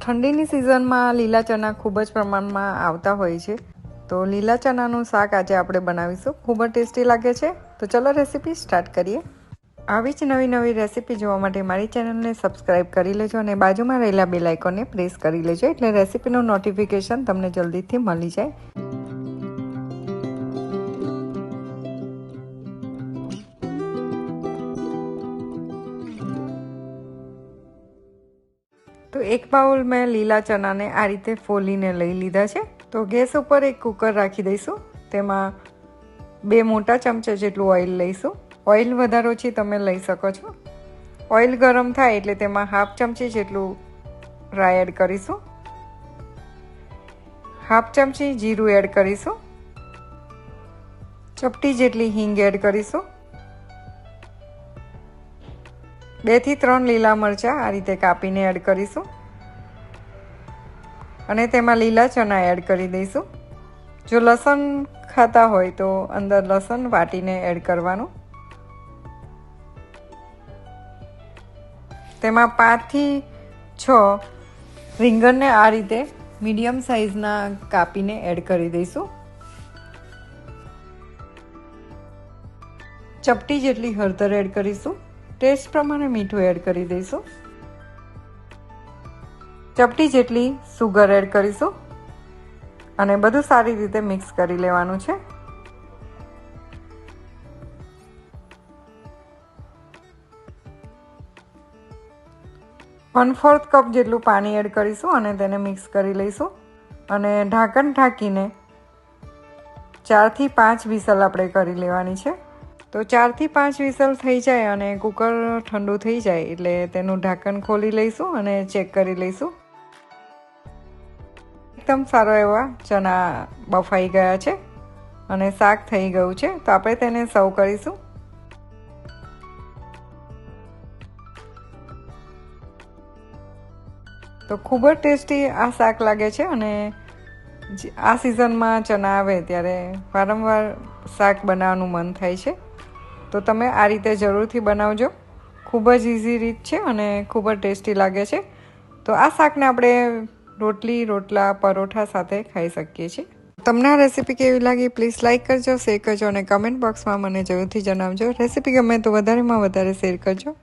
ઠંડીની સિઝનમાં લીલા ચણા ખૂબ જ પ્રમાણમાં આવતા હોય છે. તો લીલા ચણાનું શાક આજે આપણે બનાવીશું. ખૂબ જ ટેસ્ટી લાગે છે. તો ચલો રેસીપી સ્ટાર્ટ કરીએ. આવી જ નવી નવી રેસીપી જોવા માટે મારી ચેનલને સબસ્ક્રાઇબ કરી લેજો અને બાજુમાં રહેલા બેલ પ્રેસ કરી લેજો એટલે રેસીપીનું નોટિફિકેશન તમને જલ્દીથી મળી જાય. તો એક બાઉલ મેં લીલા ચણાને આ રીતે ફોલીને લઈ લીધા છે. તો ગેસ ઉપર એક કુકર રાખી દઈશું. તેમાં બે મોટા ચમચા જેટલું ઓઇલ લઈશું. ઓઇલ વધારે ઓછી તમે લઈ શકો છો. ઓઇલ ગરમ થાય એટલે તેમાં હાફ ચમચી જેટલું રાઈ એડ કરીશું. હાફ ચમચી જીરું એડ કરીશું. ચપટી જેટલી હિંગ એડ કરીશું. બેથી ત્રણ લીલા મરચાં આ રીતે કાપીને એડ કરીશું. અને તેમાં લીલા ચણા એડ કરી દઈશું. જો લસણ ખાતા હોય તો અંદર લસણ વાટીને એડ કરવાનું. તેમાં પાંચથી છ રીંગણને આ રીતે મીડિયમ સાઇઝના કાપીને એડ કરી દઈશું. ચપટી જેટલી હળદર એડ કરીશું. ટેસ્ટ પ્રમાણે મીઠું એડ કરી દઈશું. ચપટી જેટલી સુગર એડ કરીશું. અને બધું સારી રીતે મિક્સ કરી લેવાનું છે. વન ફોર્થ કપ જેટલું પાણી એડ કરીશું અને તેને મિક્સ કરી લઈશું. અને ઢાંકણ ઢાંકીને ચારથી પાંચ વિસલ આપણે કરી લેવાની છે. તો ચારથી પાંચ વિસલ થઈ જાય અને કુકર ઠંડુ થઈ જાય એટલે તેનું ઢાંકણ ખોલી લઈશું અને ચેક કરી લઈશું. એકદમ સારો એવા ચણા બફાઈ ગયા છે અને શાક થઈ ગયું છે, તો આપણે તેને સર્વ કરીશું. તો ખૂબ જ ટેસ્ટી આ શાક લાગે છે અને આ સિઝનમાં ચણા આવે ત્યારે વારંવાર શાક બનાવવાનું મન થાય છે. તો તમે આ રીતે જરૂરથી બનાવજો. ખૂબ જ ઇઝી રીત છે અને ખૂબ જ ટેસ્ટી લાગે છે. તો આ શાકને આપણે રોટલી, રોટલા, પરોઠા સાથે ખાઈ શકીએ છીએ. તમને આ રેસીપી કેવી લાગી પ્લીઝ લાઇક કરજો, શેર કરજો અને કમેન્ટ બોક્સમાં મને જરૂરથી જણાવજો. રેસીપી ગમે તો વધારેમાં વધારે શેર કરજો.